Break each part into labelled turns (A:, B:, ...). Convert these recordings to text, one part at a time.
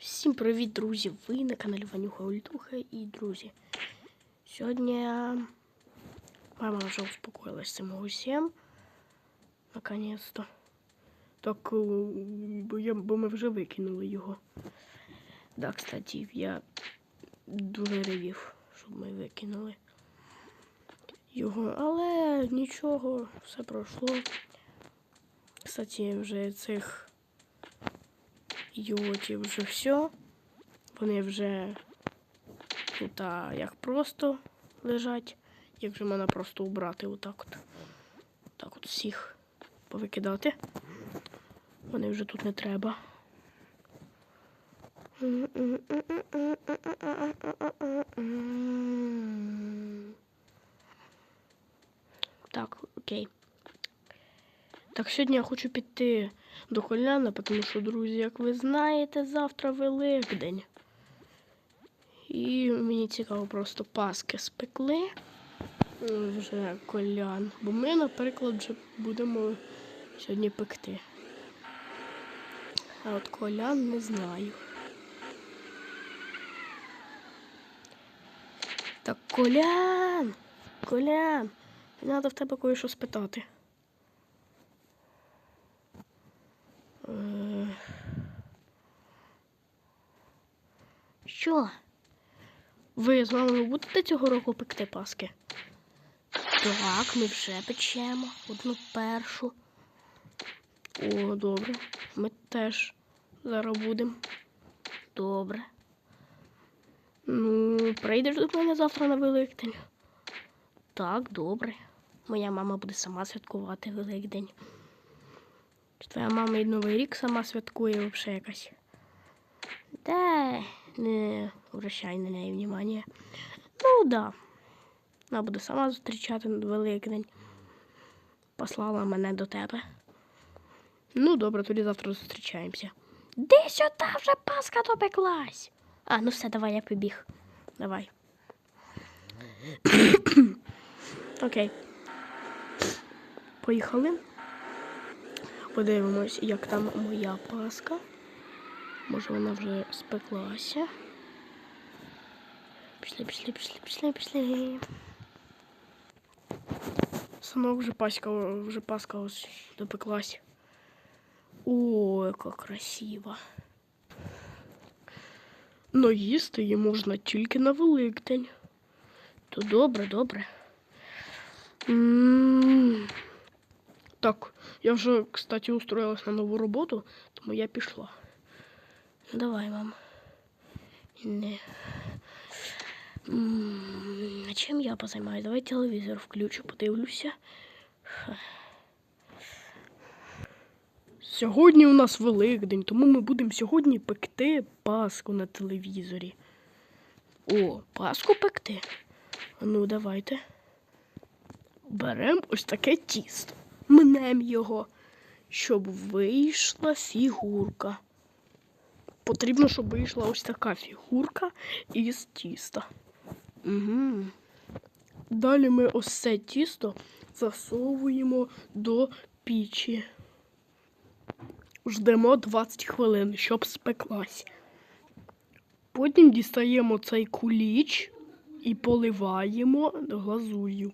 A: Всім привіт, друзі! Ви на каналі Ванюха Ультуха і друзі. Сьогодні мама вже успокоїлась з цим усім. Наконец-то. Так, е, бо, я, бо ми вже викинули його. Да, кстати, я дуже ревів, щоб ми викинули його. Але нічого, все пройшло. Кстати, вже цих йотів вже все. Вони вже тут а, як просто лежать. Як же мене просто убрати отак от. Так от всіх повикидати. Вони вже тут не треба. Так, окей. Так, сьогодні я хочу піти до Коляна, тому що, друзі, як ви знаєте, завтра Великдень. І мені цікаво просто паски спекли вже колян. Бо ми, наприклад, вже будемо сьогодні пекти. А от колян не знаю. Так, колян! Колян! Треба в тебе кое-що спитати. Що? Ви з мамою будете цього року пекти паски? Так, ми вже печемо одну першу. О, добре. Ми теж зараз будемо. Добре. Ну, прийдеш до мене завтра на Великдень. Так, добре. Моя мама буде сама святкувати Великдень. Твоя мама і Новий рік сама святкує взагалі якась. Да, не обращай на неї внимання. Ну да. Вона буде сама зустрічати Великдень. Послала мене до тебе. Ну, добре, тоді завтра зустрічаємося. Де сюди вже паска допеклась? А, ну все, давай, я побіг. Давай. Окей. Поїхали. Подивимось, як там моя паска. Може вона вже спеклася. Пішли, пішли, пішли, пішли, пішли. Сама вже паска, вже паска ось допеклась. О, яка красива. Но їсти її можна тільки на Великдень. То добре, добре. М, Так, я вже, кстати, устроилась на нову роботу, тому я пішла. Давай, мам. Не. М, А чим я позаймаюсь? Давай телевізор включу, подивлюся. Сьогодні у нас Великдень, тому ми будемо сьогодні пекти паску на телевізорі. О, паску пекти? Ну, давайте. Беремо ось таке тісто. Мнем його, щоб вийшла фігурка. Потрібно, щоб вийшла ось така фігурка із тіста. Угу. Далі ми ось це тісто засовуємо до пічі. Ждемо 20 хвилин, щоб спеклась. Потім дістаємо цей куліч і поливаємо глазур'ю.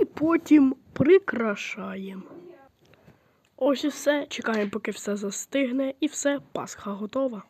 A: І потім прикрашаємо. Ось і все. Чекаємо, поки все застигне, і все, пасха готова.